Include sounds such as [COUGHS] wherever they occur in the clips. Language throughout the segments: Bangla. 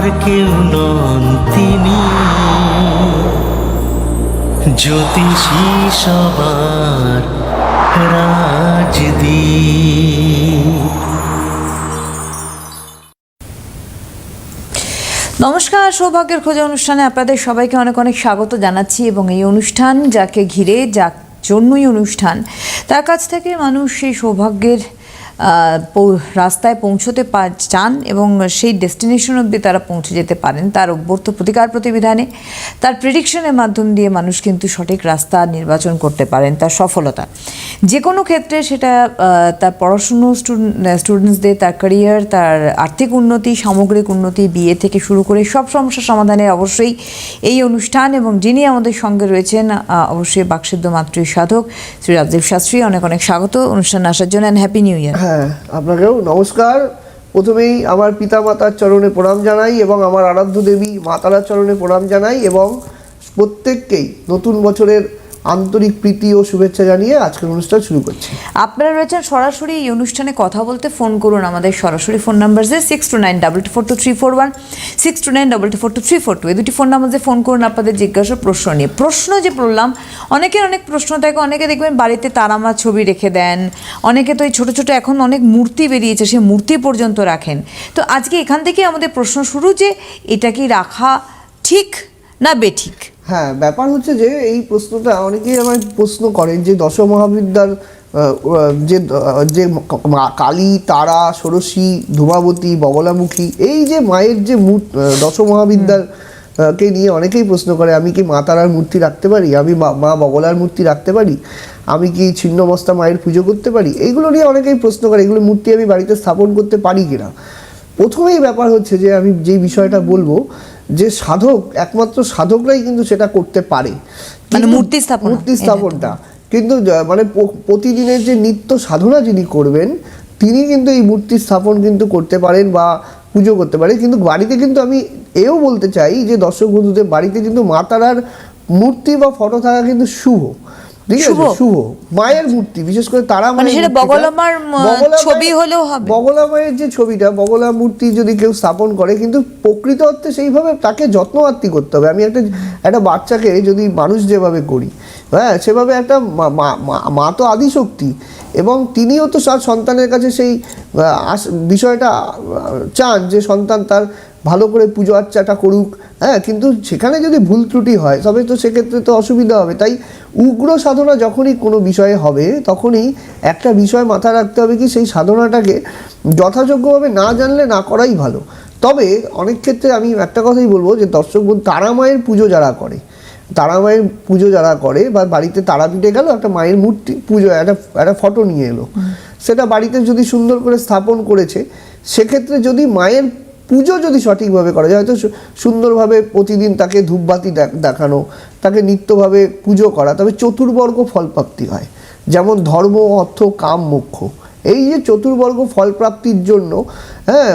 আর কেউ নন তিনি। জ্যোতিষী সবার রাজদীপ নমস্কার, সৌভাগ্যের খোঁজে অনুষ্ঠানে আপনাদের সবাইকে অনেক অনেক স্বাগত জানাচ্ছি এবং এই অনুষ্ঠান যাকে ঘিরে যার জন্যই অনুষ্ঠান, তার কাছ থেকে মানুষ সেই সৌভাগ্যের রাস্তায় পৌঁছতে চান এবং সেই ডেস্টিনেশন অবধি তারা পৌঁছে যেতে পারেন তার অভ্যর্থ প্রতিকার প্রতিবিধানে। তার প্রেডিকশনের মাধ্যম দিয়ে মানুষ কিন্তু সঠিক রাস্তা নির্বাচন করতে পারেন তার সফলতা। যে কোনো ক্ষেত্রে সেটা তার পড়াশুনো স্টুডেন্টসদের তার ক্যারিয়ার তার আর্থিক উন্নতি, সামগ্রিক উন্নতি, বিয়ে থেকে শুরু করে সব সমস্যা সমাধানে অবশ্যই এই অনুষ্ঠান এবং যিনি আমাদের সঙ্গে রয়েছেন অবশ্যই বাকসিদ্ধ মাতৃ সাধক শ্রী রাজদীপ শাস্ত্রী, অনেক অনেক স্বাগত অনুষ্ঠানে আসার জন্য অ্যান্ড হ্যাপি নিউ ইয়ার হ্যাঁ আপনাকেও নমস্কার। প্রথমেই আমার পিতা মাতার চরণে প্রণাম জানাই এবং আমার আরাধ্য দেবী মাতারার চরণে প্রণাম জানাই এবং প্রত্যেককেই নতুন বছরের আন্তরিক প্রীতি ও শুভেচ্ছা জানিয়ে আজকের অনুষ্ঠান শুরু করছি। আপনারা রয়েছেন সরাসরি এই অনুষ্ঠানে কথা বলতে ফোন করুন আমাদের সরাসরি ফোন নাম্বার যে six two nine double two four two three four one six two nine double two four two three four two এই দুটি ফোন নাম্বারে ফোন করুন, আপনাদের জিজ্ঞাসা, প্রশ্ন নিয়ে। প্রশ্ন যে বললাম অনেকের অনেক প্রশ্ন থাকে, অনেকে দেখবেন বাড়িতে তারামা ছবি রেখে দেন, অনেকে তো এই ছোটো ছোটো এখন অনেক মূর্তি বেরিয়েছে, সে মূর্তি পর্যন্ত রাখেন। তো আজকে এখান থেকে আমাদের প্রশ্ন শুরু যে, এটা কি রাখা ঠিক না বেঠিক? হ্যাঁ ব্যাপার হচ্ছে যে এই প্রশ্নটা অনেকেই আমার প্রশ্ন করেন যে দশ মহাবিদ্যার যে যে কালী তারা ষোড়শী ধূমাবতী বগলামুখী এই যে মায়ের যে দশ মহাবিদ্যার কে নিয়ে অনেকেই প্রশ্ন করে আমি কি মা তারার মূর্তি রাখতে পারি? আমি মা- মা বগলার মূর্তি রাখতে পারি? আমি কি ছিন্নমস্তা মায়ের পুজো করতে পারি? এইগুলো নিয়ে অনেকেই প্রশ্ন করে এগুলো মূর্তি আমি বাড়িতে স্থাপন করতে পারি কিনা? প্রথমেই ব্যাপার হচ্ছে যে আমি যে বিষয়টা বলব যে সাধক একমাত্র সাধকরাই কিন্তু সেটা করতে পারে। মানে মূর্তি স্থাপন মূর্তি স্থাপনটা। কিন্তু মানে প্রতিদিনের যে নিত্য সাধনা যিনি করবেন তিনি কিন্তু এই মূর্তি স্থাপন কিন্তু করতে পারেন বা পুজো করতে পারেন। কিন্তু বাড়িতে কিন্তু আমি এও বলতে চাই যে দর্শক বন্ধুদের বাড়িতে কিন্তু মাতারার মূর্তি বা ফটো থাকা কিন্তু শুভ। ঠিক আছে শুভ? মায়ের মূর্তি বিশেষ করে তারা মানে সেটা বগলামার, ছবি হলেও হবে? বগলামায়ের যে ছবিটা বগলা মূর্তি যদি কেউ স্থাপন করে কিন্তু প্রকৃত অর্থে সেইভাবে তাকে যত্নআত্তি করতে হবে আমি একটা একটা বাচ্চাকে যদি মানুষ যেভাবে করি হ্যাঁ সেভাবে একটা মা তো আদিশক্তি এবং তিনিও তো তার সন্তানের কাছে সেই বিষয়টা চান যে সন্তান তার ভালো করে পুজো আর্চাটা করুক। হ্যাঁ কিন্তু সেখানে যদি ভুল ত্রুটি হয়, তবে তো সেক্ষেত্রে তো অসুবিধা হবে। তাই উগ্র সাধনা যখনই কোনো বিষয়ে হবে, তখনই একটা বিষয় মাথায় রাখতে হবে কি সেই সাধনাটাকে যথাযোগ্যভাবে না জানলে না করাই ভালো। তবে অনেক ক্ষেত্রে আমি একটা কথাই বলব যে দর্শক তারা মায়ের পুজো যারা করে তারা মায়ের পুজো যারা করে বা বাড়িতে তারাপীঠে গেল একটা মায়ের মূর্তি পুজো একটা একটা ফটো নিয়ে এলো। সেটা বাড়িতে যদি সুন্দর করে স্থাপন করেছে সেক্ষেত্রে যদি মায়ের পুজো যদি সঠিকভাবে করা যায় হয়তো সুন্দরভাবে প্রতিদিন তাকে ধূপবাতি দেখানো তাকে নিত্যভাবে পুজো করা তবে চতুর্বর্গ ফলপ্রাপ্তি হয়। যেমন ধর্ম অর্থ কাম মোক্ষ। এই যে চতুর্বর্গ ফলপ্রাপ্তির জন্য হ্যাঁ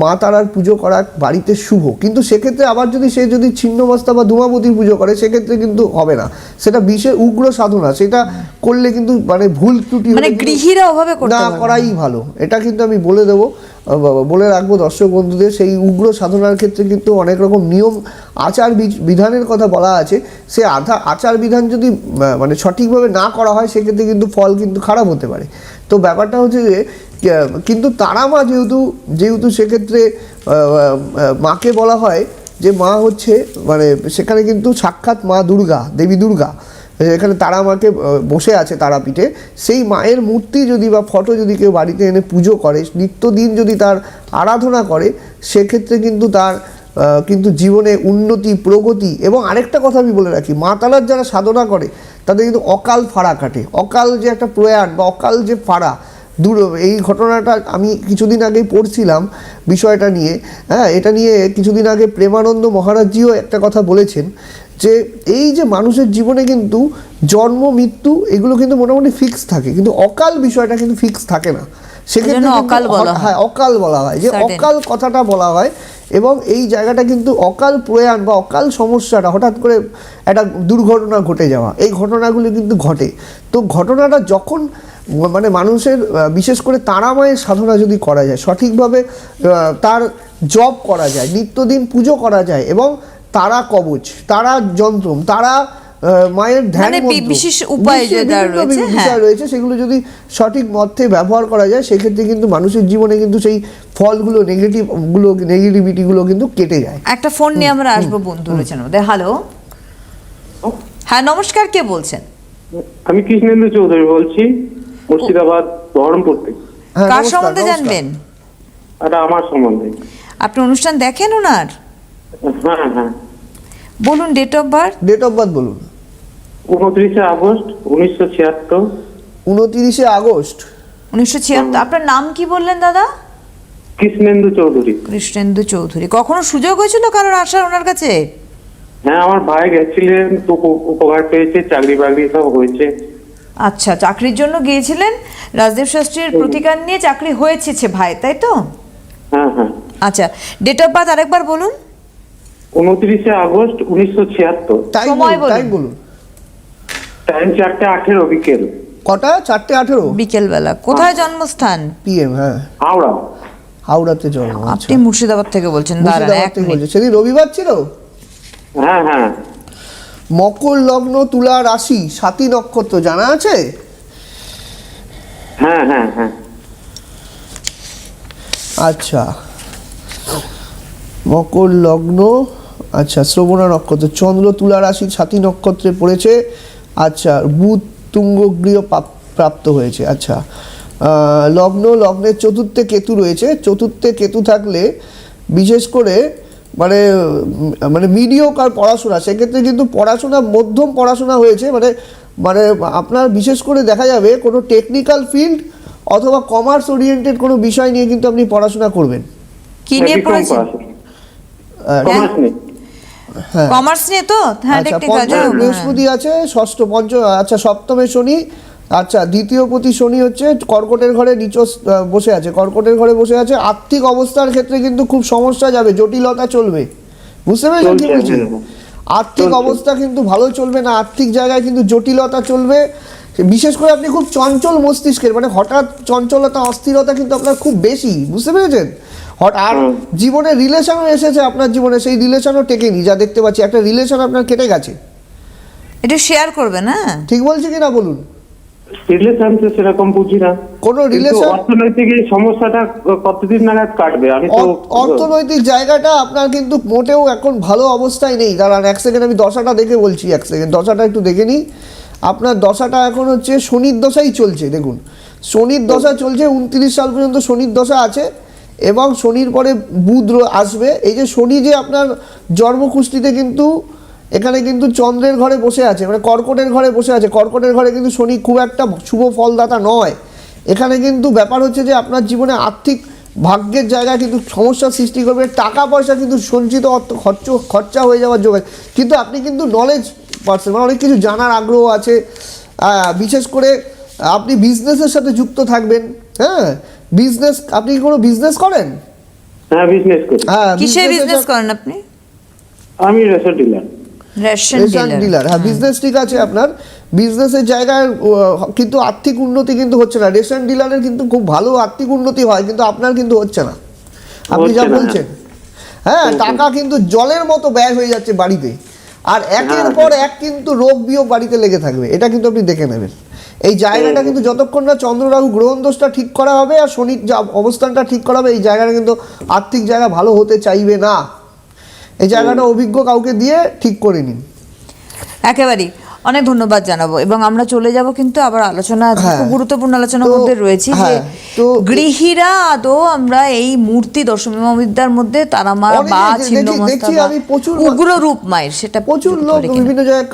মা তারার পুজো করা বাড়িতে শুভ। কিন্তু সেক্ষেত্রে আবার যদি সে যদি ছিন্নমস্তা বা ধূমাবতীর পুজো করে সেক্ষেত্রে কিন্তু হবে না। সেটা বিশেষ উগ্র সাধনা সেটা করলে কিন্তু মানে ভুল ত্রুটি মানে গৃহীরা করতে না করাই ভালো। এটা কিন্তু আমি বলে দেবো। বলে রাখব দর্শক বন্ধুদের সেই উগ্র সাধনার ক্ষেত্রে কিন্তু অনেক রকম নিয়ম আচার বিধানের কথা বলা আছে। সে আধা আচার বিধান যদি মানে সঠিকভাবে না করা হয় সেক্ষেত্রে কিন্তু ফল কিন্তু খারাপ হতে পারে। তো ব্যাপারটা হচ্ছে যে কিন্তু তারা মা যেহেতু যেহেতু সেক্ষেত্রে মাকে বলা হয় যে মা হচ্ছে মানে সেখানে কিন্তু সাক্ষাৎ মা দুর্গা, দেবী দুর্গা। এখানে তারা মাকে বসে আছে তারাপীঠে। সেই মায়ের মূর্তি যদি বা ফটো যদি কেউ বাড়িতে এনে পুজো করে, নিত্যদিন যদি তার আরাধনা করে, সেক্ষেত্রে কিন্তু তার কিন্তু জীবনে উন্নতি, প্রগতি এবং আরেকটা কথা আমি বলে রাখি, মা তারার যারা সাধনা করে, তাদের কিন্তু অকাল ফাড়া কাটে। অকাল যে একটা প্রয়াণ বা অকাল যে ফাড়া দূর এই ঘটনাটা আমি কিছুদিন আগেই পড়ছিলাম বিষয়টা নিয়ে। হ্যাঁ এটা নিয়ে কিছুদিন আগে প্রেমানন্দ মহারাজজিও একটা কথা বলেছেন যে এই যে মানুষের জীবনে কিন্তু জন্ম মৃত্যু এগুলো কিন্তু মোটামুটি ফিক্স থাকে। কিন্তু অকাল বিষয়টা কিন্তু ফিক্স থাকে না। সেক্ষেত্রে অকাল বলা হয়। হ্যাঁ অকাল বলা হয়। যে অকাল কথাটা বলা হয় এবং এই জায়গাটা কিন্তু অকাল প্রয়াণ বা অকাল সমস্যাটা হঠাৎ করে একটা দুর্ঘটনা ঘটে যাওয়া। এই ঘটনাগুলি কিন্তু ঘটে। তো ঘটনাটা যখন মানে মানুষের বিশেষ করে তারামায়ের সাধনা যদি করা যায় সঠিকভাবে তার জব করা যায় নিত্যদিন পুজো করা যায় এবং তারা কবচ তারা যন্ত্রম তারা মায়ের ধ্যান মানে বিশেষ উপায় বিষয় হ্যাঁ। রয়েছে সেগুলো যদি সঠিক মধ্যে ব্যবহার করা যায় সেক্ষেত্রে কিন্তু মানুষের জীবনে কিন্তু সেই ফলগুলো নেগেটিভগুলো নেগেটিভিটি গুলো কিন্তু কেটে যায়। একটা ফোন নিয়ে আমরা আসব বন্ধু রয়েছেন আমাদের। হ্যালো হ্যাঁ নমস্কার কে বলছেন? আমি কৃষ্ণেন্দু চৌধুরী বলছি। মুর্শিদাবাদ বহরমপুর থেকে। হ্যাঁ, কার সম্বন্ধে। জানবেন? এটা আমার সম্বন্ধে। আপনি অনুষ্ঠান দেখেন ওনার? হ্যাঁ হ্যাঁ। বলুন date of birth date of birth বলুন। উনত্রিশে আগস্ট উনিশশো ছিয়াত্তর। উনতিরিশে আগস্ট। উনিশশো ছিয়াত্তর। আপনার নাম কি বললেন দাদা? কৃষ্ণেন্দু চৌধুরী। কৃষ্ণেন্দু চৌধুরী। কখনো সুযোগ হয়েছিল কারোর আসার ওনার কাছে? হ্যাঁ আমার ভাই গেছিলেন তো উপকার পেয়েছে চাকরি বাকরি সব হয়েছে। আচ্ছা চাকরির জন্য গিয়েছিলেন? রাজদেব শাস্ত্রীর প্রতিকার নিয়ে চাকরি হয়েছে ছে ভাই তাই তো? হ্যাঁ হ্যাঁ। আচ্ছা ডেট অফ বার্থ আরেকবার বলুন। উনত্রিশে আগস্ট উনিশশো ছিয়াত্তর। সময় বলুন টাইম বলুন। বলুন। টাইম চারটে আঠেরো বিকেল। কটা? চারটে আঠেরো? বিকেলবেলা। কোথায় জন্মস্থান? পিএম হ্যাঁ। হাওড়া। হাওড়াতে জন্ম আচ্ছা। আপনি মুর্শিদাবাদ থেকে বলছেন দাঁড়ান এক মিনিট। সেদিন রবিবার ছিল? হ্যাঁ হ্যাঁ। মকর লগ্ন তুলা রাশি সাতী নক্ষত্র জানা আছে? হ্যাঁ হ্যাঁ হ্যাঁ। আচ্ছা। মকর লগ্ন আচ্ছা শ্রবণা নক্ষত্র চন্দ্র তুলা রাশি সাতী নক্ষত্রে পড়েছে। আচ্ছা বুধ তুঙ্গ গৃহ পাপ- প্রাপ্ত হয়েছে আচ্ছা। লগ্ন লগ্নের চতুর্থে কেতু রয়েছে। চতুর্থে কেতু থাকলে বিশেষ করে মানে মানে মিডিওকার পড়াশোনা সেক্ষেত্রে কিন্তু পড়াশোনা মধ্যম পড়াশোনা হয়েছে মানে মানে আপনার বিশেষ করে দেখা যাবে কোনো টেকনিক্যাল ফিল্ড অথবা কমার্স ওরিয়েন্টেড কোনো বিষয় নিয়ে কিন্তু আপনি পড়াশোনা করবেন। কি নিয়ে পড়েছেন? পড়াশোনা। কমার্স হ্যাঁ। কমার্স নিয়ে। তো? হ্যাঁ আচ্ছা পঞ্চম বৃহস্পতি আছে ষষ্ঠ পঞ্চ আচ্ছা সপ্তমে শনি আচ্ছা দ্বিতীয় প্রতি শনি হচ্ছে কর্কটের ঘরে নিচ বসে আছে। কর্কটের ঘরে বসে আছে। আর্থিক অবস্থার ক্ষেত্রে কিন্তু খুব সমস্যা যাবে জটিলতা চলবে। বুঝতে পেরেছেন কি চলছে, বলছি। আর্থিক অবস্থা কিন্তু ভালো চলবে না আর্থিক জায়গায় কিন্তু জটিলতা চলবে। বিশেষ করে আপনি খুব চঞ্চল মস্তিষ্কের মানে হঠাৎ চঞ্চলতা অস্থিরতা কিন্তু আপনার খুব বেশি বুঝতে পেরেছেন? হঠাৎ আর জীবনে রিলেশনও এসেছে আপনার জীবনে সেই রিলেশনও টেকেনি যা দেখতে পাচ্ছি একটা রিলেশন আপনার কেটে গেছে। এটা শেয়ার করবেন হ্যাঁ ঠিক বলছি কিনা বলুন? রিলেশন তো সেরকম বুঝি না। কোনো রিলেশন অর্থনৈতিক এই সমস্যাটা কতদিন নাগাদ কাটবে? আমি তো অর্থনৈতিক জায়গাটা আপনার কিন্তু মোটেও এখন ভালো অবস্থায় নেই। দাঁড়ান এক সেকেন্ড আমি দশাটা দেখে বলছি এক সেকেন্ড দশাটা একটু দেখে নিই। আপনার দশাটা এখন হচ্ছে শনির দশাই চলছে দেখুন। শনির দশা চলছে উনত্রিশ সাল পর্যন্ত শনির দশা আছে এবং শনির পরে বুধ আসবে। এই যে শনি যে আপনার জন্মকুষ্ঠিতে কিন্তু এখানে কিন্তু চন্দ্রের ঘরে বসে আছে মানে কর্কটের ঘরে বসে আছে। কর্কটের ঘরে কিন্তু শনি খুব একটা শুভ ফলদাতা নয়। এখানে কিন্তু ব্যাপার হচ্ছে যে আপনার জীবনে আর্থিক ভাগ্যের জায়গায় কিন্তু সমস্যার সৃষ্টি করবে টাকা পয়সা কিন্তু সঞ্চিত অর্থ খরচ খরচা হয়ে যাওয়ার যোগায় কিন্তু আপনি কিন্তু নলেজ পার্সন মানে অনেক কিছু জানার আগ্রহ আছে। বিশেষ করে আপনি বিজনেসের সাথে যুক্ত থাকবেন হ্যাঁ? বিজনেস আপনি কি কোনো বিজনেস করেন? হ্যাঁ বিজনেস করি। হ্যাঁ কিসের বিজনেস করেন আপনি? আমি রেসর dealer ration ration dealer dealer হ্যাঁ বিজনেস ঠিক আছে আপনার। বিজনেসের জায়গায় কিন্তু আর্থিক উন্নতি কিন্তু হচ্ছে না। রেশন ডিলারের কিন্তু খুব ভালো আর্থিক উন্নতি হয় কিন্তু আপনার কিন্তু হচ্ছে না। আপনি যা বলছেন। হ্যাঁ টাকা কিন্তু জলের মতো ব্যয় হয়ে যাচ্ছে বাড়িতে। আর একের হ্যাঁ। পর এক কিন্তু রোগ বিয়োগ বাড়িতে লেগে থাকবে। এটা কিন্তু আপনি দেখে নেবেন। এই জায়গাটা কিন্তু যতক্ষণ না চন্দ্ররাহু গ্রহণ দোষটা ঠিক করা হবে আর শনির যা অবস্থানটা ঠিক করা হবে এই জায়গাটা কিন্তু আর্থিক জায়গা ভালো হতে চাইবে না। এই জায়গাটা অভিজ্ঞ কাউকে দিয়ে ঠিক করে নিন। একেবারেই। অনেক ধন্যবাদ জানাব। এবং আমরা চলে যাব কিন্তু আবার আলোচনা হ্যাঁ। খুব গুরুত্বপূর্ণ আলোচনার মধ্যে রয়েছে যে হ্যাঁ, তো- গৃহীরা আদৌ আমরা এই মূর্তি দশমী মহাবিদ্যার মধ্যে তারা মা বা ছিন্নমস্তা আমি প্রচুর উগ্র রূপ মায়ের সেটা প্রচুর লোক বিভিন্ন জায়গায়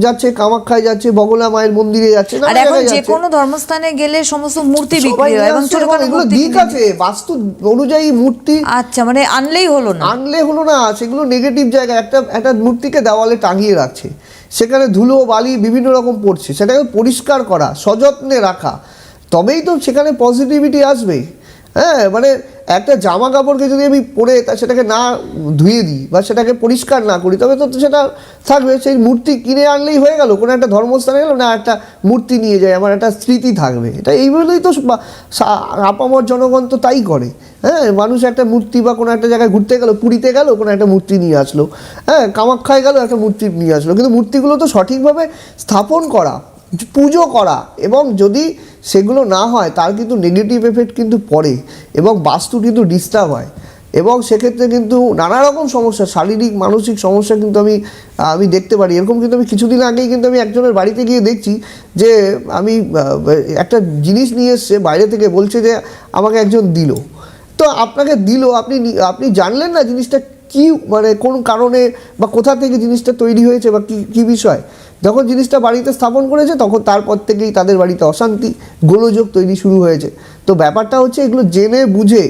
যাচ্ছে কামাখ্যায় যাচ্ছে বগলা মায়ের মন্দিরে যাচ্ছে আর এখন যে কোনো ধর্মস্থানে গেলে সমস্ত মূর্তি বিক্রি হয় এবং ছোটখাটো মূর্তি দিক আছে বাস্তু অনুযায়ী মূর্তি। আচ্ছা মানে আনলেই হলো না। আনলে হলো না সেগুলো নেগেটিভ জায়গা একটা একটা মূর্তিকে দেওয়ালে টাঙিয়ে রাখছে। সেখানে ধুলো, বালি বিভিন্ন রকম পড়ছে। সেটাকে পরিষ্কার করা, সযত্নে রাখা। তবেই তো সেখানে পজিটিভিটি আসবে হ্যাঁ মানে একটা জামা কাপড়কে যদি আমি পরে তা সেটাকে না ধুয়ে দিই বা সেটাকে পরিষ্কার না করি, তবে তো সেটা থাকবে। সেই মূর্তি কিনে আনলেই হয়ে গেল, কোনো একটা ধর্মস্থানে গেলো, না একটা মূর্তি নিয়ে যায়, আমার একটা স্মৃতি থাকবে। এটা এইভাবেই তো আপামর জনগণ তো তাই করে। হ্যাঁ মানুষ একটা মূর্তি বা কোনো একটা জায়গায় ঘুরতে গেলো, পুরীতে গেল, কোনো একটা মূর্তি নিয়ে আসলো। হ্যাঁ কামাখ্যায় গেল, একটা মূর্তি নিয়ে আসলো। কিন্তু মূর্তিগুলো তো সঠিকভাবে স্থাপন করা পুজো করা এবং যদি সেগুলো না হয়, তার কিন্তু নেগেটিভ এফেক্ট কিন্তু পড়ে এবং বাস্তু কিন্তু ডিস্টার্ব হয়। এবং সেক্ষেত্রে কিন্তু নানা রকম সমস্যা, শারীরিক, মানসিক সমস্যা কিন্তু আমি আমি দেখতে পারি। এরকম কিন্তু আমি কিছুদিন আগেই কিন্তু আমি একজনের বাড়িতে গিয়ে দেখছি যে আমি একটা জিনিস নিয়ে এসছে, বাইরে থেকে বলছে যে আমাকে একজন দিল। তো আপনাকে দিল, আপনি আপনি জানলেন না জিনিসটা কি মানে কোন কারণে বা কোথা থেকে জিনিসটা তৈরি হয়েছে বা কি, কী বিষয়? যখন জিনিসটা বাড়িতে স্থাপন করেছে, তখন তারপর থেকেই তাদের বাড়িতে অশান্তি, গোলযোগ তৈরি শুরু হয়েছে। তো ব্যাপারটা হচ্ছে এগুলো জেনে বুঝে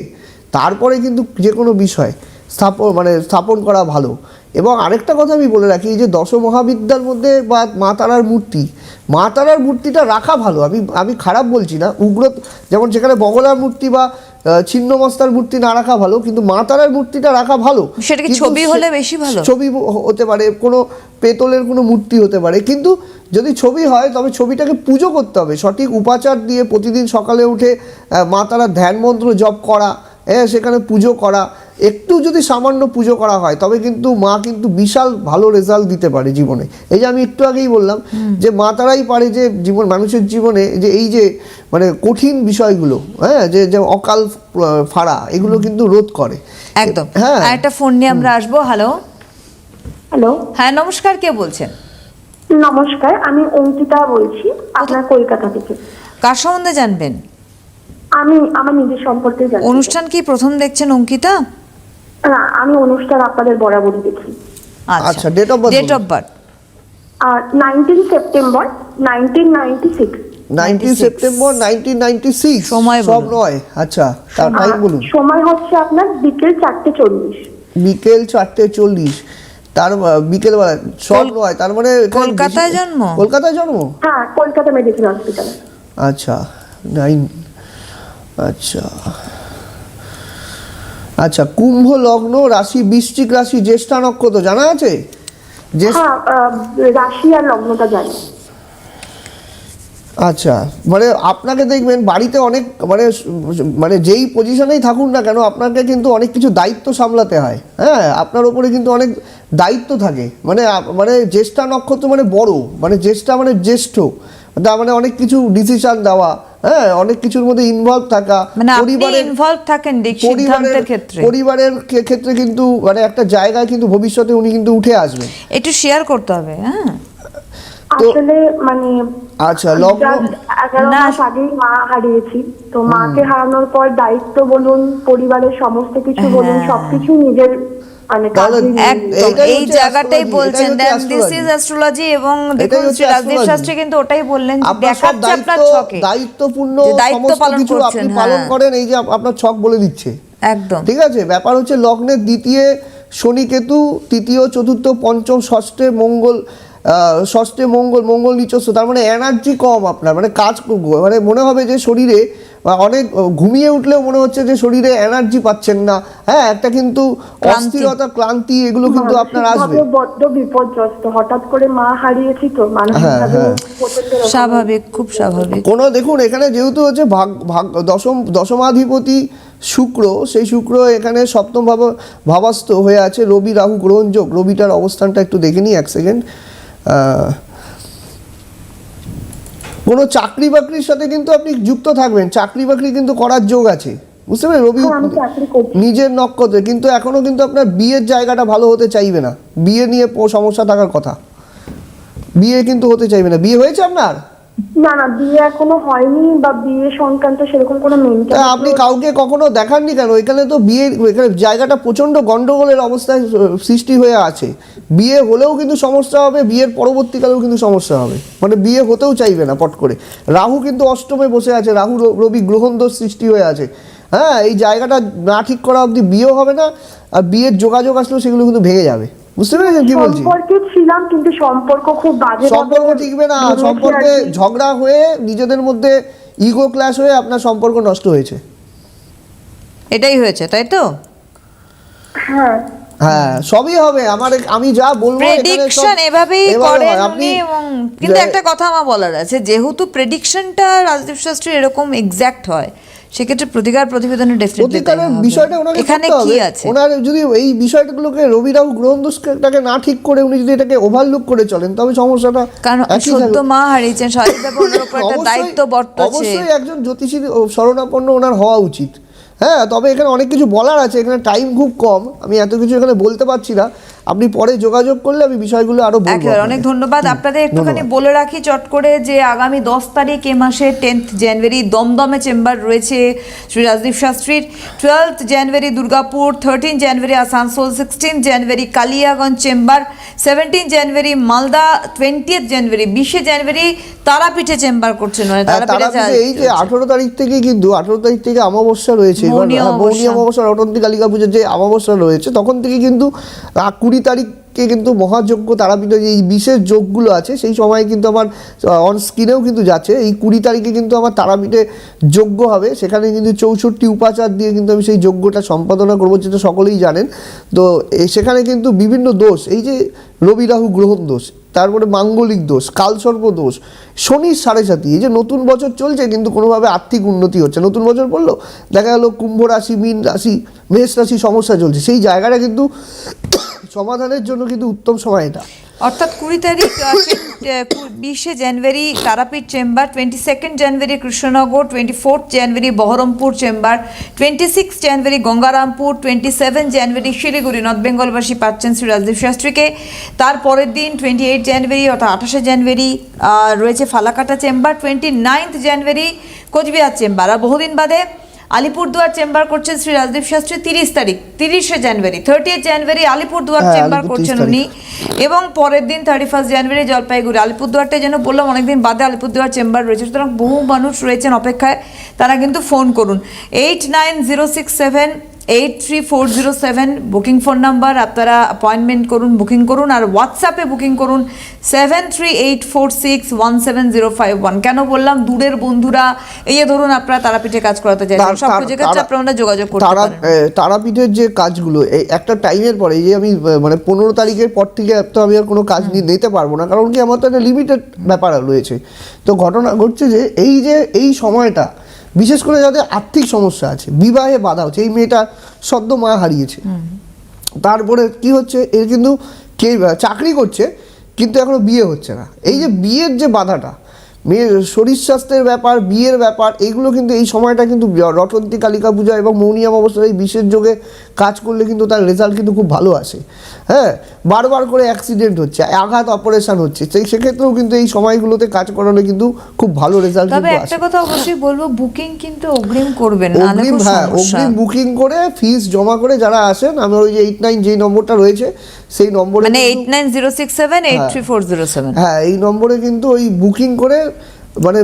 তারপরে কিন্তু যে কোনো বিষয় স্থাপন মানে স্থাপন করা ভালো। এবং আরেকটা কথা আমি বলে রাখি যে দশ মহাবিদ্যার মধ্যে বা মা তারার মূর্তি, মা তারার মূর্তিটা রাখা ভালো। আমি আমি খারাপ বলছি না। উগ্র, যেমন সেখানে বগলার মূর্তি বা আহ, ছিন্নমস্তার মূর্তি না রাখা ভালো কিন্তু মা তারার মূর্তিটা রাখা ভালো সেটা কি ছবি হলে বেশি ভালো? ছবি হতে পারে কোনো পেতলের কোনো মূর্তি হতে পারে কিন্তু যদি ছবি হয় তবে ছবিটাকে পুজো করতে হবে সঠিক উপাচার দিয়ে প্রতিদিন সকালে উঠে মা তারা ধ্যান মন্ত্র জপ করা হ্যাঁ সেখানে পুজো করা। একটু যদি সামান্য পুজো করা হয় তবে কিন্তু মা কিন্তু বিশাল ভালো রেজাল্ট দিতে পারে জীবনে। এই যে আমি একটু আগেই বললাম যে মা তারাই পারে যে জীবন মানুষের জীবনে যে এই যে মানে কঠিন বিষয়গুলো হ্যাঁ যে যে অকাল ফাড়া এগুলো কিন্তু রোধ করে। একদম। হ্যাঁ। একটা ফোন নিয়ে আমরা আসব। হ্যালো হ্যালো হ্যাঁ নমস্কার কে বলছেন? নমস্কার আমি অঙ্কিতা বলছি আপনার কলকাতা থেকে। কার সম্বন্ধে জানবেন? আমি আমার নিজের সম্পর্কে জানি অনুষ্ঠান কি প্রথম দেখছেন অঙ্কিতা? না আমি অনুষ্ঠান আপনাদের বরাবরই দেখি। আচ্ছা, date of birth date of birth R nineteen September nineteen ninety six nineteen 96 September nineteen ninety six সময় সব নয়। আচ্ছা তার টাইম বলুন। সময় হচ্ছে আপনার বিকেল চারটে চল্লিশ। বিকেল চারটে চল্লিশ। তার বিকেল বেলা সব নয়। তার মানে কলকাতায় জন্ম? কলকাতায় জন্ম? হ্যাঁ কলকাতা মেডিকেল হসপিটাল। আচ্ছা নাইন আচ্ছা। আচ্ছা কুম্ভ লগ্ন রাশি বৃশ্চিক রাশি জ্যেষ্ঠা নক্ষত্র জানা আছে? হ্যাঁ আহ, রাশি আর লগ্নটা জানি। আচ্ছা মানে আপনাকে দেখবেন বাড়িতে অনেক মানে মানে যেই পজিশনেই থাকুন না কেন আপনাকে কিন্তু অনেক কিছু দায়িত্ব সামলাতে হয়। হ্যাঁ আপনার উপরে কিন্তু অনেক দায়িত্ব থাকে। মানে মানে জ্যেষ্ঠা নক্ষত্র মানে বড় মানে জ্যেষ্ঠা মানে জ্যেষ্ঠ। তার মানে অনেক কিছু ডিসিশন দেওয়া হ্যাঁ অনেক কিছুর মধ্যে ইনভলভ থাকা। মানে ইনভলভ থাকেন সিদ্ধান্তের ক্ষেত্রে। পরিবারের ক্ষেত্রে কিন্তু মানে একটা জায়গায় কিন্তু ভবিষ্যতে উনি কিন্তু উঠে আসবেন। একটু শেয়ার করতে হবে হ্যাঁ। আসলে মানে আচ্ছা লগ্ন এগারো না। মাস আগেই মা হারিয়েছি। তো মাকে হারানোর পর দায়িত্ব বলুন পরিবারের সমস্ত কিছু বলুন হ্যাঁ। সবকিছু নিজের এই জায়গাটাই বলছেন। দিস ইজ অ্যাস্ট্রোলজি এবং দেখুন শ্রী astrology। শাস্ত্রী কিন্তু ওটাই বললেন দেখাচ্ছে আপনার ছকে। দায়িত্বপূর্ণ দায়িত্ব পালন করছেন, পালন হ্যাঁ। করেন এই যে আপনার ছক বলে দিচ্ছে। একদম। ঠিক আছে? ব্যাপার হচ্ছে লগ্নের দ্বিতীয় শনি কেতু তৃতীয় চতুর্থ পঞ্চম ষষ্ঠে মঙ্গল ষষ্ঠে মঙ্গল মঙ্গল নিচস্ব তার মানে এনার্জি কম আপনার মানে কাজ মানে মনে হবে যে শরীরে অনেক ঘুমিয়ে উঠলেও মনে হচ্ছে যে শরীরে এনার্জি পাচ্ছেন না। হ্যাঁ একটা কিন্তু অস্থিরতা ক্লান্তি এগুলো কিন্তু আপনার আসবে। বড্ড বিপর্যস্ত। হঠাৎ করে মা হারিয়েছি তো মানসিকভাবে হ্যাঁ। স্বাভাবিক খুব স্বাভাবিক। কোনো দেখুন এখানে যেহেতু হচ্ছে ভাগ ভাগ দশম দশমাধিপতি শুক্র সেই শুক্র এখানে সপ্তম ভাব ভাবাস্ত হয়ে আছে। রবি রাহু গ্রহণযোগ রবিটার অবস্থানটা একটু দেখে নিই এক সেকেন্ড কোনো চাকরি বাকরির সাথে কিন্তু আপনি যুক্ত থাকবেন। চাকরি বাকরি কিন্তু করার যোগ আছে। বুঝতে পারলেন রবি হ্যাঁ, নিজের নক্ষত্রে কিন্তু এখনও কিন্তু আপনার বিয়ের জায়গাটা ভালো হতে চাইবে না। বিয়ে নিয়ে সমস্যা থাকার কথা। বিয়ে কিন্তু হতে চাইবে না। বিয়ে হয়েছে আপনার? না না বিয়ে এখনও হয়নি বা বিয়ে সংক্রান্ত সেরকম কোনো মেনটেন আপনি কাউকে কখনো দেখাননি কেন? এখানে তো বিয়ের এখানে জায়গাটা প্রচণ্ড গন্ডগোলের অবস্থায় সৃষ্টি হয়ে আছে। বিয়ে হলেও কিন্তু সমস্যা হবে বিয়ের পরবর্তীকালেও কিন্তু সমস্যা হবে। মানে বিয়ে হতেও চাইবে না পট করে। রাহু কিন্তু অষ্টমে বসে আছে রাহু রবি গ্রহণ দোষ সৃষ্টি হয়ে আছে। হ্যাঁ এই জায়গাটা না ঠিক করা অবধি বিয়েও হবে না আর বিয়ের যোগাযোগ আসলেও সেগুলো কিন্তু ভেঙে যাবে। বুঝতে পেরেছেন কি বলছি? সম্পর্কে ছিলাম কিন্তু সম্পর্ক খুব বাজে সম্পর্ক টিকবে না সম্পর্কে ঝগড়া হয়ে নিজেদের মধ্যে ইগো ক্লাশ হয়ে আপনার সম্পর্ক নষ্ট হয়েছে। এটাই হয়েছে তাই তো? হ্যাঁ। হ্যাঁ সবই হবে। আমার আমি যা বলব প্রেডিকশন এভাবেই এভাবে করেন। উনি কিন্তু একটা কথা আমার বলার আছে যেহেতু প্রেডিকশনটা রাজদীপ শাস্ত্রী এরকম এক্স্যাক্ট হয় সেক্ষেত্রে প্রতিকার প্রতিবেদনে ডেফিনেটলি প্রতিকারের বিষয়টা ওনাকে এখানে কি আছে? ওনার যদি এই বিষয়গুলোকে রবি রাহু গ্রহণ না ঠিক করে উনি যদি এটাকে ওভারলুক করে চলেন তবে সমস্যাটা কারণ থাকবে। মা হারিয়েছেন উপর একটা দায়িত্ব বর্তাচ্ছে অবশ্যই একজন জ্যোতিষীর শরণাপন্ন ওনার হওয়া উচিত। হ্যাঁ তবে এখানে অনেক কিছু বলার আছে এখানে টাইম খুব কম। আমি এত কিছু এখানে বলতে পারছি না। আপনি পরে যোগাযোগ করলে আমি বিষয়গুলো আরও বলব অনেক ধন্যবাদ। আপনাদের একটুখানি বলে রাখি চট করে যে আগামী দশ তারিখ এ মাসে টেন্থ জানুয়ারি দমদমে চেম্বার রয়েছে Shri Rajdeep শাস্ত্রীর। Twelfth January Durgapur thirteen January Asansol sixteen January Kaliyaganj chamber seventeen January Malda twentieth January বিশে জানুয়ারি তারাপীঠে চেম্বার করছেন মানে হ্যাঁ, তারাপীঠে এই যে আঠারো তারিখ থেকে কিন্তু আঠারো তারিখ থেকে অমাবস্যা রয়েছে। মৌনী হ্যাঁ, অমাবস্যা। রটন্তী কালিকা পুজোর যে অমাবস্যা রয়েছে তখন থেকে কিন্তু আহ, কুড়ি তারিখকে কিন্তু মহাযজ্ঞ তারাপীঠে এই বিশেষ যোগগুলো আছে, সেই সময় কিন্তু আমার অন স্ক্রিনেও কিন্তু যাচ্ছে। এই কুড়ি তারিখে কিন্তু আমার তারাপীঠে যোগ্য হবে। সেখানে কিন্তু চৌষট্টি উপাচার দিয়ে কিন্তু আমি সেই যোগ্যটা সম্পাদনা করব, যেটা সকলেই জানেন। তো সেখানে কিন্তু বিভিন্ন দোষ, এই যে রবি রাহু গ্রহণ দোষ তারপরে মাঙ্গলিক দোষ, কালসর্প দোষ শনির সাড়ে সাথী এই যে নতুন বছর চলছে কিন্তু কোনোভাবে আর্থিক উন্নতি হচ্ছে। নতুন বছর পড়ল, দেখা গেলো কুম্ভ রাশি, মীন রাশি, মেষ রাশি সমস্যা চলছে। সেই জায়গাটা কিন্তু [COUGHS] সমাধানের জন্য কিন্তু উত্তম সময় এটা। অর্থাৎ কুড়ি তারিখ বিশে January Tarapith chamber twenty second January Krishnanagar twenty fourth January Baharampur chamber twenty six January Gangarampur twenty seven January Siliguri north বেঙ্গলবাসী পাচ্ছেন শ্রী রাজদীপ শাস্ত্রীকে তারপরের দিন টোয়েন্টি এইট জানুয়ারি অর্থাৎ আঠাশে জানুয়ারি রয়েছে Falakata chamber twenty ninth January Coochbehar chamber. আর বহুদিন বাদে আলিপুরদুয়ার চেম্বার করছেন শ্রী রাজদীপ শাস্ত্রী তিরিশ তারিখ তিরিশে জানুয়ারি থার্টি জানুয়ারি আলিপুরদুয়ার হ্যাঁ, চেম্বার করছেন উনি। এবং পরের দিন থার্টি ফার্স্ট জানুয়ারি জলপাইগুড়ি। আলিপুরদুয়ারটা যেন বললাম অনেকদিন বাদে আলিপুরদুয়ার চেম্বার রয়েছে। সুতরাং বহু মানুষ রয়েছেন অপেক্ষায় তারা কিন্তু ফোন করুন। Eight nine zero six seven eight three four zero seven booking phone number আপনারা অ্যাপয়েন্টমেন্ট করুন বুকিং করুন আর হোয়াটসঅ্যাপে বুকিং করুন seven three eight four six one seven zero five one কেন বললাম দূরের বন্ধুরা এই ধরুন আপনারা তারাপীঠে কাজ করাতে তার- সব প্রজেক্টের ক্ষেত্রে আপনারা যোগাযোগ করতে পারেন। তারাপীঠের যে কাজগুলো এই একটা টাইমের পরে এই যে আমি মানে পনেরো তারিখের পর থেকে তো আমি আর কোনো কাজ নিয়ে নিতে পারব না কারণ কি আমার তো একটা লিমিটেড ব্যাপার রয়েছে। তো ঘটনা ঘটছে যে এই যে এই সময়টা বিশেষ করে যাদের আর্থিক সমস্যা আছে বিবাহে বাধা হচ্ছে এই মেয়েটা সদ্য মা হারিয়েছে। তারপরে কি হচ্ছে এর কিন্তু কে চাকরি করছে কিন্তু এখনও বিয়ে হচ্ছে না। এই যে বিয়ের যে বাধাটা মেয়ের শরীর স্বাস্থ্যের ব্যাপার বিয়ের ব্যাপার এইগুলো কিন্তু এই সময়টা কিন্তু রটন্তী কালিকা পূজা এবং মৌনিয়াম অবস্থায় এই বিশেষ যোগে কাজ করলে কিন্তু তার রেজাল্ট কিন্তু খুব ভালো আসে। হ্যাঁ বারবার করে অ্যাক্সিডেন্ট হচ্ছে আঘাত অপারেশন হচ্ছে সেই সেক্ষেত্রেও কিন্তু এই সময়গুলোতে কাজ করালে কিন্তু খুব ভালো রেজাল্ট তবে একটা কথা অবশ্যই বলব বুকিং কিন্তু অগ্রিম করবেন অগ্রিম হ্যাঁ অগ্রিম বুকিং করে ফিস জমা করে যারা আসেন আমার ওই যে এইট নাইন যেই নম্বরটা রয়েছে সেই নম্বরে মানে eight nine zero six seven eight three four zero seven হ্যাঁ এই নম্বরে কিন্তু ওই বুকিং করে মানে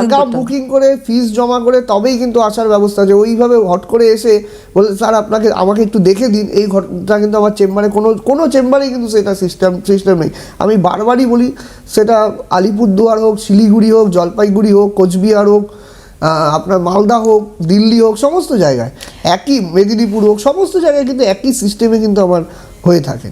আগাম বুকিং করে ফিস জমা করে তবেই কিন্তু আসার ব্যবস্থা আছে ওইভাবে হট করে এসে বলে স্যার আপনাকে আমাকে একটু দেখে দিন। এই ঘটনা কিন্তু আমার চেম্বারে কোনো কোনো চেম্বারেই কিন্তু সেটা সিস্টেম সিস্টেম নেই। আমি বারবারই বলি সেটা আলিপুরদুয়ার হোক শিলিগুড়ি হোক জলপাইগুড়ি হোক কোচবিহার হোক আপনার মালদা হোক দিল্লি হোক সমস্ত জায়গায়। একই মেদিনীপুর হোক সমস্ত জায়গায় কিন্তু একই সিস্টেমে কিন্তু আমার হয়ে থাকে।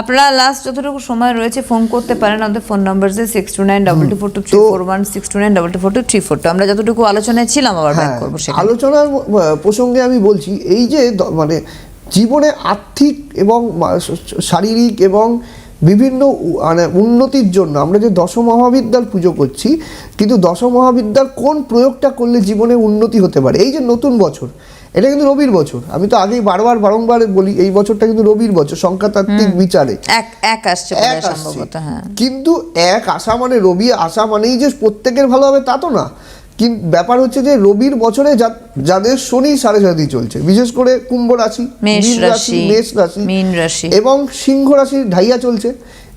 আপনারা লাস্ট যতটুকু সময় রয়েছে ফোন করতে পারেন আমাদের ফোন নাম্বার যে six two nine double two four two three four one six two nine double two four two three four two আমরা যতটুকু আলোচনায় ছিলাম আবার ব্যাক হ্যাঁ, করব আলোচনার প্রসঙ্গে আমি বলছি এই যে মানে জীবনে আর্থিক এবং শারীরিক এবং বিভিন্ন মানে উন্নতির জন্য আমরা যে দশ মহাবিদ্যার পুজো করছি কিন্তু দশ মহাবিদ্যার কোন প্রয়োগটা করলে জীবনে উন্নতি হতে পারে? এই যে নতুন বছর এটা কিন্তু রবির বছর। আমি তো আগেই বারবার বারংবার বলি এই বছরটা কিন্তু রবির বছর সংখ্যাতাত্ত্বিক বিচারে। এক এক আসছে এক আসছে। সম্ভবত হ্যাঁ। কিন্তু এক আসা মানে রবি আসা মানেই যে প্রত্যেকের ভালো হবে তা তো না। কিন্তু ব্যাপার হচ্ছে যে রবির বছরে যাদের শনি সাড়ে সাথী চলছে বিশেষ করে কুম্ভ রাশি মেষ রাশি, মেষ রাশি মীন রাশি। এবং সিংহ রাশির ঢাইয়া চলছে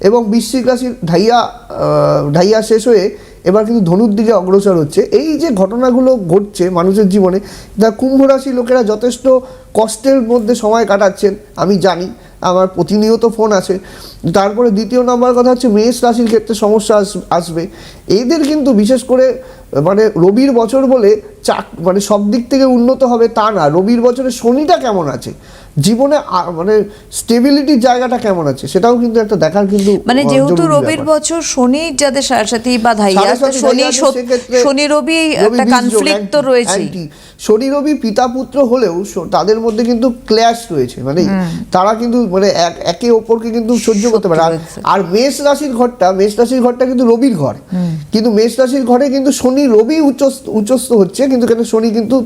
এবং বৃশ্চিক রাশির ঢাইয়া আহ, ঢাইয়া শেষ হয়ে এবার কিন্তু ধনুর দিকে অগ্রসর হচ্ছে। এই যে ঘটনাগুলো ঘটছে মানুষের জীবনে, যা কুম্ভ রাশি লোকেরা যথেষ্ট কষ্টের মধ্যে সময় কাটাচ্ছেন, আমি জানি, আমার প্রতিনিয়ত ফোন আছে তারপরে দ্বিতীয় নম্বর কথা হচ্ছে, মেষ রাশির ক্ষেত্রে সমস্যা আস- আসবে। এদের কিন্তু বিশেষ করে মানে রবির বছর বলে চাক মানে সব দিক থেকে উন্নত হবে তা না। রবির বছরে শনিটা কেমন আছে? জীবনে মানে স্টেবিলিটির জায়গাটা কেমন আছে? সেটাও কিন্তু একটা দেখার কিন্তু মানে যেহেতু রবির বছর শনি যাদের সারসাথী বা ধাইয়া সাথে শনি শনি রবি একটা কনফ্লিক্ট তো রয়েছে শনি রবি পিতা পুত্র হলেও তাদের মধ্যে কিন্তু ক্ল্যাশ রয়েছে। মানে তারা কিন্তু মানে এক একে অপরকে কিন্তু সহ্য করতে পারে। আর- আর মেষ রাশির ঘরটা মেষ রাশির ঘরটা কিন্তু রবির ঘর। কিন্তু মেষ রাশির ঘরে কিন্তু শনি রবি উচ্চস্ত উচ্চস্ত হচ্ছে কিন্তু এখানে শনি কিন্তু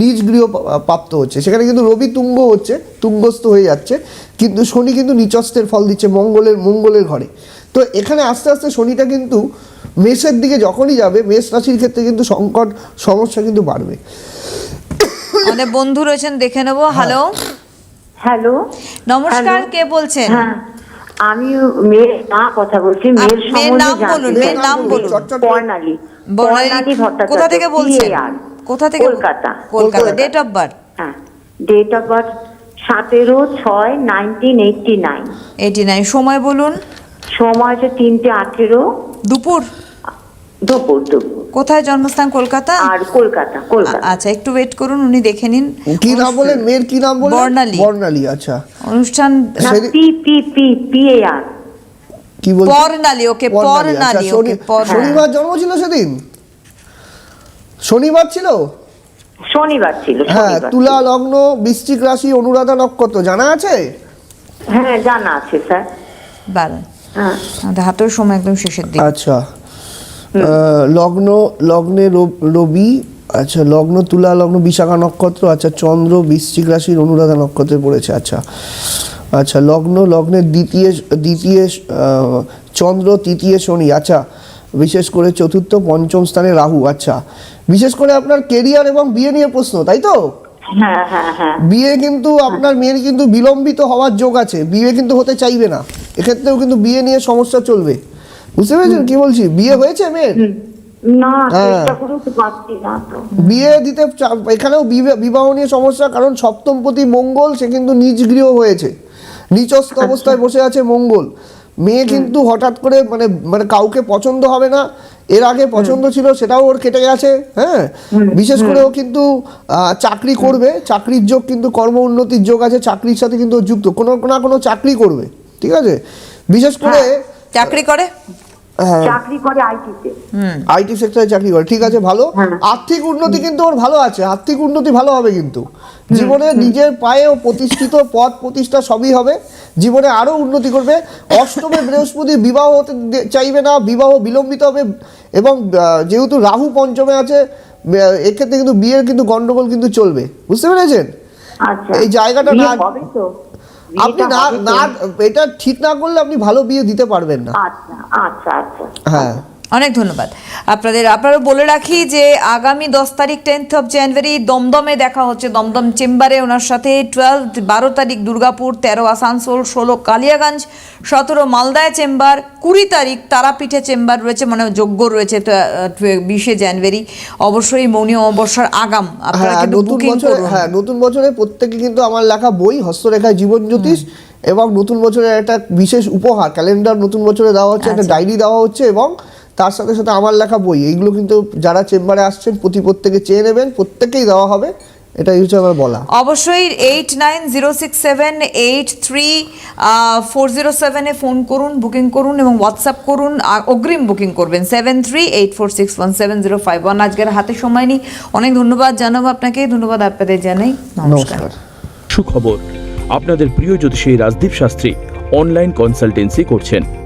নিজ গৃহ প্রাপ্ত হচ্ছে। সেখানে কিন্তু রবি তুঙ্গ হচ্ছে তুঙ্গস্থ হয়ে যাচ্ছে কিন্তু শনি কিন্তু নিচস্তের ফল দিচ্ছে মঙ্গলের মঙ্গলের ঘরে। তো এখানে আস্তে আস্তে শনিটা কিন্তু মেষের দিকে যখনই যাবে মেষ রাশির ক্ষেত্রে কিন্তু সংকট সমস্যা কিন্তু বাড়বে। আমাদের বন্ধু রয়েছেন দেখে নেব। হ্যাঁ। হ্যালো। হ্যালো। নমস্কার কে বলছেন? হ্যাঁ আমি মেয়ের মা কথা বলছি মেয়ের নাম সম্বন্ধে বলুন, জানতে মেয়ের চাই। নাম বলুন। বর্ণালী। বর্ণালী, কোথা থেকে বলছেন? কোথা থেকে Kolkata. Kolkata. Date of birth হ্যাঁ ডেট অফ বার্থ সতেরো ছয় nineteen eighty nine eighty nine সময় বলুন। সময় আছে তিনটে আঠেরো। দুপুর? দুপুর দুপুর। কোথায় জন্মস্থান? কলকাতা? আর কলকাতা কলকাতা। আচ্ছা একটু ওয়েট করুন উনি দেখে নিন। কি নাম বলেন? মেয়ের কি নাম বলেন? বর্ণালী। বর্ণালী আচ্ছা। অনুষ্ঠান P P P P A R কি পর্ণালী ওকে আচ্ছা, পর্ণালী ওকে শনিবার জন্ম ছিল সেদিন? শনিবার ছিল? শনিবার ছিল হ্যাঁ তুলা লগ্ন বৃশ্চিক রাশি অনুরাধা নক্ষত্র জানা আছে? হ্যাঁ জানা আছে স্যার। বারণ। হ্যাঁ। হাতের সময় একদম শেষের দিকে। আচ্ছা। আহ, লগ্ন লগ্নে রবি আচ্ছা লগ্ন তুলা লগ্ন বিশাখা নক্ষত্র আচ্ছা চন্দ্র বৃশ্চিক রাশির অনুরাধা নক্ষত্রে পড়েছে আচ্ছা। আচ্ছা লগ্ন লগ্নের দ্বিতীয় দ্বিতীয় চন্দ্র তৃতীয় শনি আচ্ছা বিশেষ করে চতুর্থ পঞ্চম স্থানে রাহু আচ্ছা। বিশেষ করে আপনার কেরিয়ার এবং বিয়ে নিয়ে প্রশ্ন তাই তো? হ্যাঁ হ্যাঁ হ্যাঁ। বিয়ে কিন্তু আপনার মেয়ের কিন্তু বিলম্বিত হওয়ার যোগ আছে বিয়ে কিন্তু হতে চাইবে না। এক্ষেত্রেও কিন্তু বিয়ে নিয়ে সমস্যা চলবে। বুঝতে পেরেছেন কি বলছি? বিয়ে হয়েছে মেয়ের? বিয়ে দিতে এখানেও বিবে- বিবাহ নিয়ে সমস্যা কারণ সপ্তমপতি মঙ্গল সে কিন্তু নিজ গৃহ হয়েছে। নিচস্থ অবস্থায় বসে আছে মঙ্গল। মেয়ে কিন্তু হঠাৎ করে মানে মানে কাউকে পছন্দ হবে না। এর আগে পছন্দ ছিল সেটাও ওর কেটে গেছে হ্যাঁ? বিশেষ করে ও কিন্তু আহ, চাকরি করবে। চাকরির যোগ কিন্তু কর্ম উন্নতির যোগ আছে চাকরির সাথে কিন্তু যুক্ত। কোনো না কোনো চাকরি করবে ঠিক আছে? বিশেষ করে চাকরি করে? হ্যাঁ চাকরি করে আইটিতে আইটি সেক্টরে চাকরি করে ঠিক আছে ভালো। হ্যাঁ। আর্থিক উন্নতি কিন্তু ওর ভালো আছে আর্থিক উন্নতি ভালো হবে কিন্তু। জীবনে নিজের পায়ে ও প্রতিষ্ঠিত পদ প্রতিষ্ঠা সবই হবে। জীবনে আরও উন্নতি করবে। অষ্টমে বৃহস্পতি বিবাহ হতে চাইবে না বিবাহ বিলম্বিত হবে এবং যেহেতু রাহু পঞ্চমে আছে এক্ষেত্রে কিন্তু বিয়ের কিন্তু গন্ডগোল কিন্তু চলবে। বুঝতে পেরেছেন? আচ্ছা। এই জায়গাটা না- তো? আপনি না না এটা ঠিক না করলে আপনি ভালো বিয়ে দিতে পারবেন না। আচ্ছা আচ্ছা আচ্ছা। হ্যাঁ। অনেক ধন্যবাদ। আপনাদের আপনারা বলে রাখি যে আগামী দশ তারিখ টেন্থ অফ জানুয়ারি দমদমে দেখা হচ্ছে। দমদম চেম্বারে ওনার সাথে টুয়েলভ বারো তারিখ দুর্গাপুর তেরো আসানসোল ষোলো কালিয়াগঞ্জ সতেরো মালদায় চেম্বার কুড়ি তারিখ তারাপীঠে চেম্বার রয়েছে মানে যোগ্য রয়েছে বিশে জানুয়ারি অবশ্যই মৌনী অমাবস্যার আগাম। হ্যাঁ নতুন বছরে হ্যাঁ নতুন বছরে প্রত্যেকে কিন্তু আমার লেখা বই হস্তরেখায় জীবন জ্যোতিষ এবং নতুন বছরের একটা বিশেষ উপহার ক্যালেন্ডার নতুন বছরে দেওয়া হচ্ছে একটা আচ্ছা। ডায়েরি দেওয়া হচ্ছে এবং তার সাথে সাথে আমার লেখা বই এইগুলো কিন্তু যারা চেম্বারে আসছেন প্রতি প্রত্যেকে চেয়ে নেবেন প্রত্যেকেই দেওয়া হবে এটা হচ্ছে আমার বলা। অবশ্যই eight nine zero six seven eight three four zero সেভেনে ফোন করুন বুকিং করুন এবং হোয়াটসঅ্যাপ করুন আর অগ্রিম বুকিং করবেন। Seven three eight four six one seven zero five one আজকের হাতে সময় নেই। অনেক ধন্যবাদ জানাব আপনাকে। ধন্যবাদ আপনাদের জানাই। নমস্কার। নমস্কার। সুখবর। আপনাদের প্রিয় জ্যোতিষী রাজদীপ শাস্ত্রী অনলাইন কনসালটেন্সি করছেন।